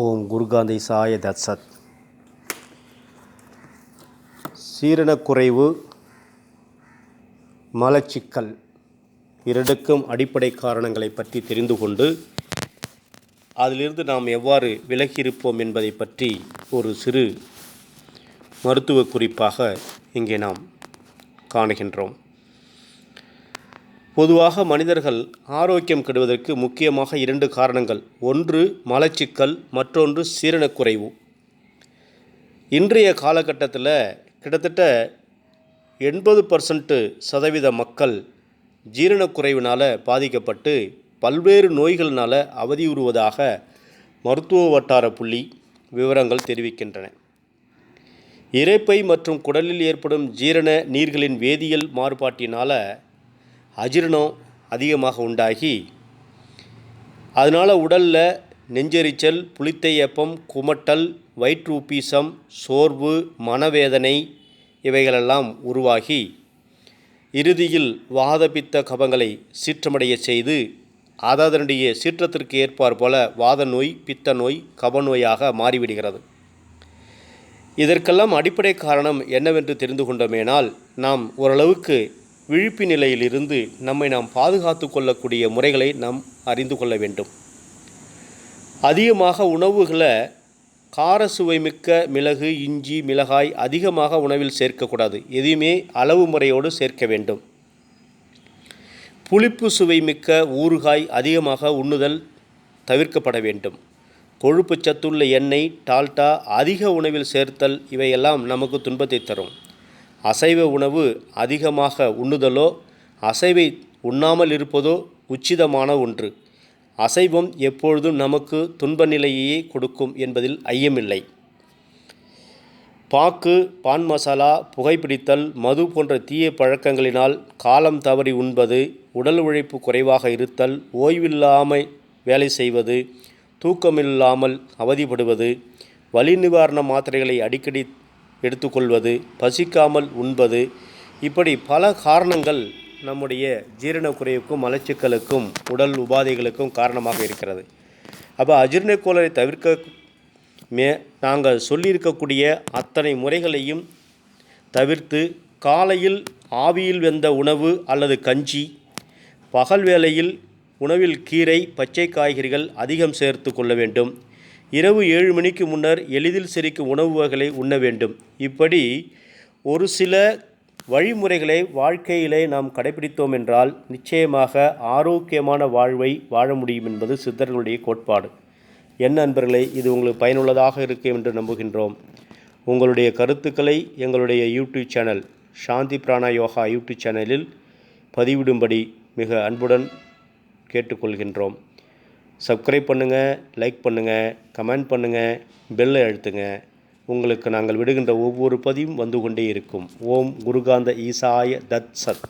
ஓம் குருகாந்தை சாய தத்சத். சீரணக்குறைவு மலச்சிக்கல் இரண்டுக்கும் அடிப்படை காரணங்களை பற்றி தெரிந்து கொண்டு அதிலிருந்து நாம் எவ்வாறு விலகியிருப்போம் என்பதை பற்றி ஒரு சிறு மருத்துவ குறிப்பாக இங்கே நாம் காணுகின்றோம். பொதுவாக மனிதர்கள் ஆரோக்கியம் கெடுவதற்கு முக்கியமாக இரண்டு காரணங்கள். ஒன்று மலச்சிக்கல் மற்றொன்று சீரணக்குறைவு. இன்றைய காலகட்டத்தில் கிட்டத்தட்ட எண்பது பர்சன்ட்டு சதவீத மக்கள் ஜீரணக்குறைவினால் பாதிக்கப்பட்டு பல்வேறு நோய்களினால் அவதியுறுவதாக மருத்துவ வட்டார புள்ளி விவரங்கள் தெரிவிக்கின்றன. இரைப்பை மற்றும் குடலில் ஏற்படும் ஜீரண நீர்களின் வேதியியல் மாறுபாட்டினால் அஜீரணம் அதிகமாக உண்டாகி அதனால் உடலில் நெஞ்செரிச்சல் புளித்தையப்பம் குமட்டல் வயிற்று உப்பீசம் சோர்வு மனவேதனை இவைகளெல்லாம் உருவாகி இறுதியில் வாதபித்த கபங்களை சீற்றமடைய செய்து அதனுடைய சீற்றத்திற்கு ஏற்பார் போல வாத நோய் பித்த நோய் கபநோயாக மாறிவிடுகிறது. இதற்கெல்லாம் அடிப்படை காரணம் என்னவென்று தெரிந்து கொண்டோமேனால் நாம் ஓரளவுக்கு விழிப்பு நிலையிலிருந்து நம்மை நாம் பாதுகாத்து கொள்ளக்கூடிய முறைகளை நாம் அறிந்து கொள்ள வேண்டும். அதிகமாக உணவுகளை கார சுவை மிக்க மிளகு இஞ்சி மிளகாய் அதிகமாக உணவில் சேர்க்கக்கூடாது. எதையுமே அளவு முறையோடு சேர்க்க வேண்டும். புளிப்பு சுவை மிக்க ஊறுகாய் அதிகமாக உண்ணுதல் தவிர்க்கப்பட வேண்டும். கொழுப்பு சத்துள்ள எண்ணெய் டால்டா அதிக உணவில் சேர்த்தல் இவையெல்லாம் நமக்கு துன்பத்தை தரும். அசைவ உணவு அதிகமாக உண்ணுதலோ அசைவை உண்ணாமல் இருப்பதோ உச்சிதமான ஒன்று. அசைவம் எப்பொழுதும் நமக்கு துன்ப நிலையையே கொடுக்கும் என்பதில் ஐயமில்லை. பாக்கு பான் மசாலா புகைப்பிடித்தல் மது போன்ற தீய பழக்கங்களினால் காலம் தவறி உண்பது உடல் உழைப்பு குறைவாக இருத்தல் ஓய்வில்லாமல் வேலை செய்வது தூக்கமில்லாமல் அவதிப்படுவது வலி நிவாரண மாத்திரைகளை அடிக்கடி எடுத்துக்கொள்வது பசிக்காமல் உண்பது. இப்படி பல காரணங்கள் நம்முடைய ஜீரணக்குறைவுக்கும் மலச்சிக்கலுக்கும் உடல் உபாதைகளுக்கும் காரணமாக இருக்கிறது. அப்போ அஜீர்ணக்கோளரை தவிர்க்க மே நாங்கள் சொல்லியிருக்கக்கூடிய அத்தனை முறைகளையும் தவிர்த்து காலையில் ஆவியில் வெந்த உணவு அல்லது கஞ்சி பகல் வேளையில் உணவில் கீரை பச்சை காய்கறிகள் அதிகம் சேர்த்து கொள்ள வேண்டும். இரவு ஏழு மணிக்கு முன்னர் எளிதில் செரிக்கும் உணவு வகைகளை உண்ண வேண்டும். இப்படி ஒரு சில வழிமுறைகளை வாழ்க்கையிலே நாம் கடைபிடித்தோம் என்றால் நிச்சயமாக ஆரோக்கியமான வாழ்வை வாழ முடியும் என்பது சித்தர்களுடைய கோட்பாடு. என் நண்பர்களே இது உங்களுக்கு பயனுள்ளதாக இருக்கும் என்று நம்புகின்றோம். உங்களுடைய கருத்துக்களை எங்களுடைய YouTube channel Shanti Prana yoga YouTube சேனலில் பதிவிடும்படி மிக அன்புடன் கேட்டுக்கொள்கின்றோம். சப்ஸ்கிரைப் பண்ணுங்கள் லைக் பண்ணுங்கள் கமெண்ட் பண்ணுங்கள் பெல்லை அழுத்துங்க. உங்களுக்கு நாங்கள் விடுகின்ற ஒவ்வொரு பதிவும் வந்து கொண்டே இருக்கும். ஓம் குருகாந்த ஈசாய தத் சத்.